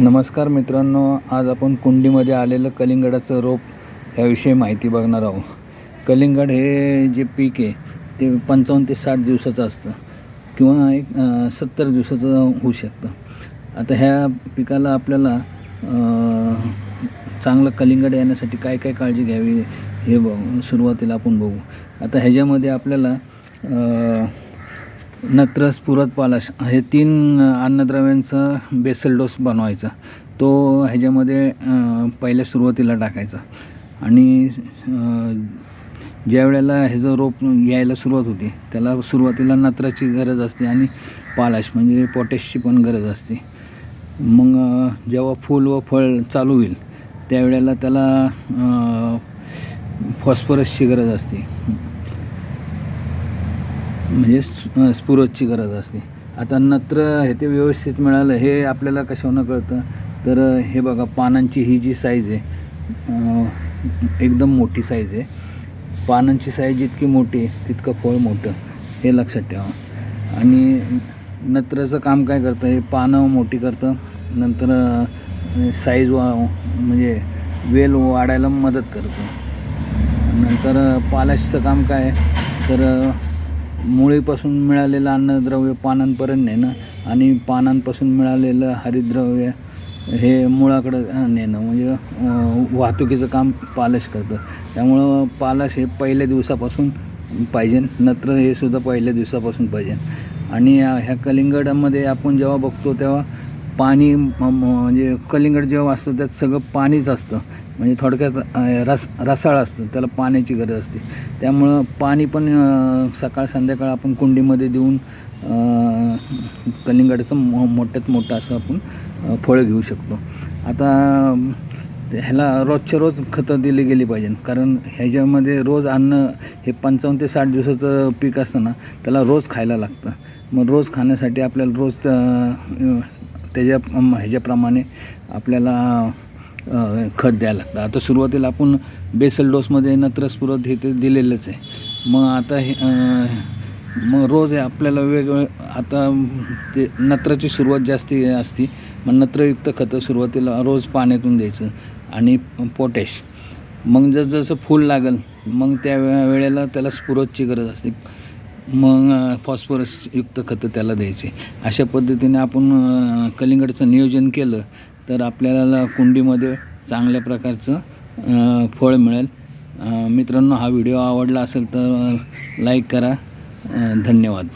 नमस्कार मित्रांनो आज आपण कुंडीमध्ये आलेलं कलिंगडाचं रोप याविषयी माहिती बघणार आहोत. कलिंगड हे जे पीक आहे ते पंचावन्न ते साठ दिवसाचं असतं किंवा एक सत्तर दिवसाचं होऊ शकतं. आता ह्या पिकाला आपल्याला चांगलं कलिंगड येण्यासाठी काय काय काळजी घ्यावी हे बघू सुरुवातीला आपण बघू. आता ह्याच्यामध्ये आपल्याला नत्रस पुरत पालाश हे तीन अन्नद्रव्यांचा बेसल डोस बनवायचा. तो ह्याच्यामध्ये पहिल्या सुरुवातीला टाकायचा. आणि ज्या वेळेला ह्याचं रोप यायला सुरुवात होते त्याला सुरुवातीला नत्राची गरज असते आणि पालाश म्हणजे पोटॅशची पण गरज असते. मग जेव्हा फूल व फळ चालू होईल त्यावेळेला त्याला फॉस्फरसची गरज असते. म्हणजे स्फु- स्फुरतची गरज असते. आता नत्र हे ते व्यवस्थित मिळालं हे आपल्याला कशावनं कळतं? तर हे बघा पानांची ही जी साईज आहे एकदम मोठी साईज आहे. पानांची साईज जितकी मोठी आहे तितकं फळ मोठं हे लक्षात ठेवा. आणि नत्राचं काम काय करतं? हे पानं मोठी करतं नंतर साईज वा म्हणजे वेल वाढायला मदत करतं. नंतर पालाशचं काम काय? आहे? तर मुळीपासून मिळालेलं अन्नद्रव्य पानांपर्यंत नेणं आणि पानांपासून मिळालेलं हरितद्रव्य हे मुळाकडं नेणं म्हणजे वाहतुकीचं काम पालश करतं. त्यामुळं पालश हे पहिल्या दिवसापासून पाहिजे नत्र हे सुद्धा पहिल्या दिवसापासून पाहिजे. आणि ह्या कलिंगडामध्ये आपण जेव्हा बघतो तेव्हा पाणी म- म्हणजे कलिंगड जेव्हा असतं त्यात सगळं पाणीच असतं. म्हणजे थोडक्यात रस रसाळ असतं त्याला पाण्याची गरज असते. त्यामुळं पाणी पण सकाळ संध्याकाळ आपण कुंडीमध्ये देऊन कलिंगडाचं मो मोठ्यात मोठं असं आपण फळं घेऊ शकतो. आता ह्याला रोजच्या रोज खतं दिली गेली पाहिजे कारण ह्याच्यामध्ये रोज अन्न हे पंचावन्न ते साठ दिवसाचं पीक असतं ना त्याला रोज खायला लागतं. मग रोज खाण्यासाठी आपल्याला रोज त्याच्या ह्याच्याप्रमाणे आपल्याला खत द्यायला लागतं. आता सुरुवातीला आपण बेसल डोसमध्ये नत्रस्फुरत हे ते दिलेलंच आहे. मग आता हे मग रोज हे आपल्याला वेगवेगळं आता ते नत्राची सुरुवात जास्ती असती. मग नत्रयुक्त खतं सुरुवातीला रोज पाण्यातून द्यायचं आणि पोटॅश. मग जसं जसं फूल लागेल मग त्या वेळेला त्याला स्फुरतची गरज असते. मग फॉस्फरसयुक्त खतं त्याला द्यायचे. अशा पद्धतीने आपण कलिंगडचं नियोजन केलं तर आपल्याला कुंडीमध्ये चांगल्या प्रकारचं फळ मिळेल. मित्रांनो हा व्हिडिओ आवडला असेल तर लाईक करा. धन्यवाद.